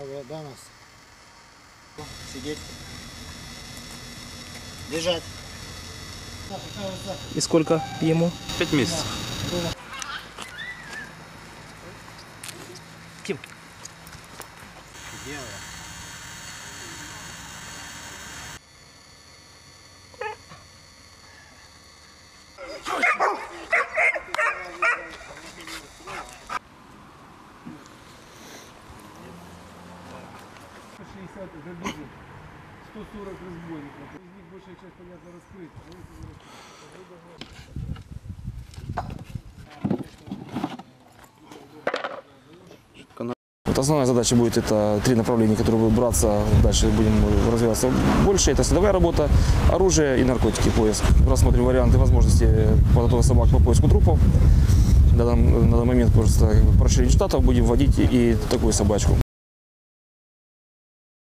Ага, да, нас. Сидеть. Лежать. И сколько ему? Пять месяцев. Ким? Грабежей, 140 разбойников. Из них большая часть, понятно, раскрыта. Вот основная задача будет это три направления, которые будут браться. Дальше будем развиваться больше. Это садовая работа, оружие и наркотики, поиск. Рассмотрим варианты возможности подготовки собак по поиску трупов. На данный, момент просто расширению штатов будем вводить и такую собачку.